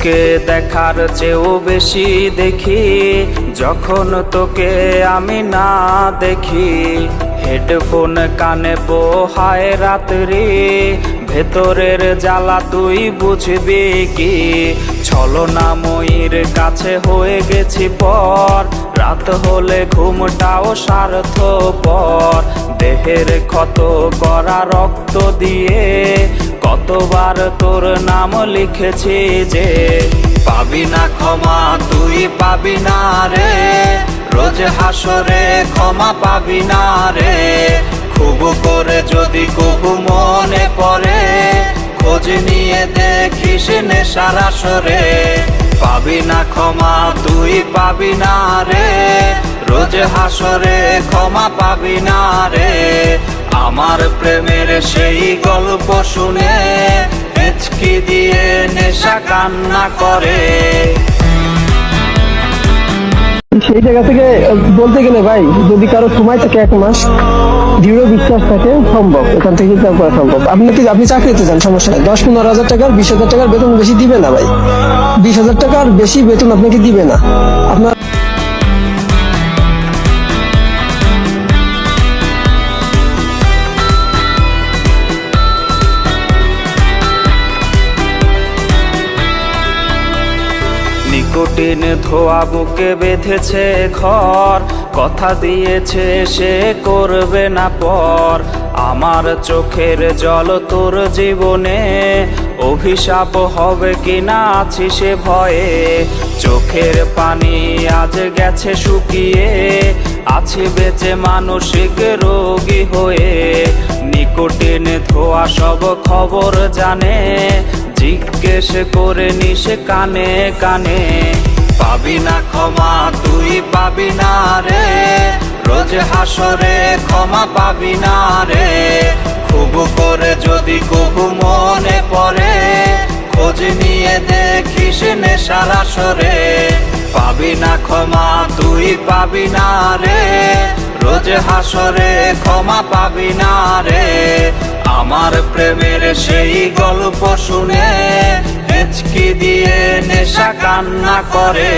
চোখে দেখার চেয়েও বেশি দেখি, যখন তোকে আমি না দেখি। হেডফোন কানে পোহায় রাত্রি, ভেতরের জ্বালা তুই বুঝবি কি? ছলনাময়ীর কাছে হয়ে গেছি পর, রাত হলে ঘুমটাও স্বার্থ পর দেহের ক্ষত করা রক্ত দিয়ে কতবার তোর নাম লিখেছি যে, পাবি না ক্ষমা, তুই পাবি না রে। রোজ হাসরে ক্ষমা পাবি না রে। খুব করে যদি কবু মনে পড়ে, খোঁজ নিয়ে দেখিস নেশার আসরে। পাবি না ক্ষমা, তুই পাবি না রে। রোজ হাসরে ক্ষমা পাবি না রে। আমার প্রেমের সেই গল্প শুনে হেঁচকি দিয়ে নেশা কান্না করে। সেই জায়গা থেকে, বলতে গেলে ভাই, যদি কারও সময় থাকে এক মাস, দৃঢ় বিশ্বাস থাকে, সম্ভব। এখান থেকে চিন্তা করা সম্ভব। আপনি কি, আপনি চাকরিতে যান, সমস্যা নেই। দশ পনেরো হাজার টাকার, বিশ হাজার টাকার বেতন বেশি দিবে না ভাই। বিশ হাজার টাকার বেশি বেতন আপনাকে দিবে না। আপনার নিকোটিন ধোয়া বুকে বেঁধেছে ঘর। কথা দিয়েছে সে করবে না পর। আমার চোখের জল তোর জীবনে। অভিশাপ হবে কি না আছি সে ভয়ে। চোখের পানি আজ গেছে শুকিয়ে। আছি বেঁচে মানসিক রোগী হয়ে। নিকোটিন ধোয়া সব খবর জানে। জিজ্ঞেস করে নিস কানে কানে, পাবি না ক্ষমা, তুই পাবি না রে, রোজ হাসরে ক্ষমা পাবি না রে, খুব করে যদি কবু মনে পড়ে, খোঁজ নিয়ে দেখিস নেশার আসরে, পাবি না ক্ষমা, তুই পাবি না রে, রোজ হাসরে ক্ষমা পাবি না রে আমার প্রেমের সেই গল্প শুনে হেঁচকি দিয়ে নেশা কান্না করে।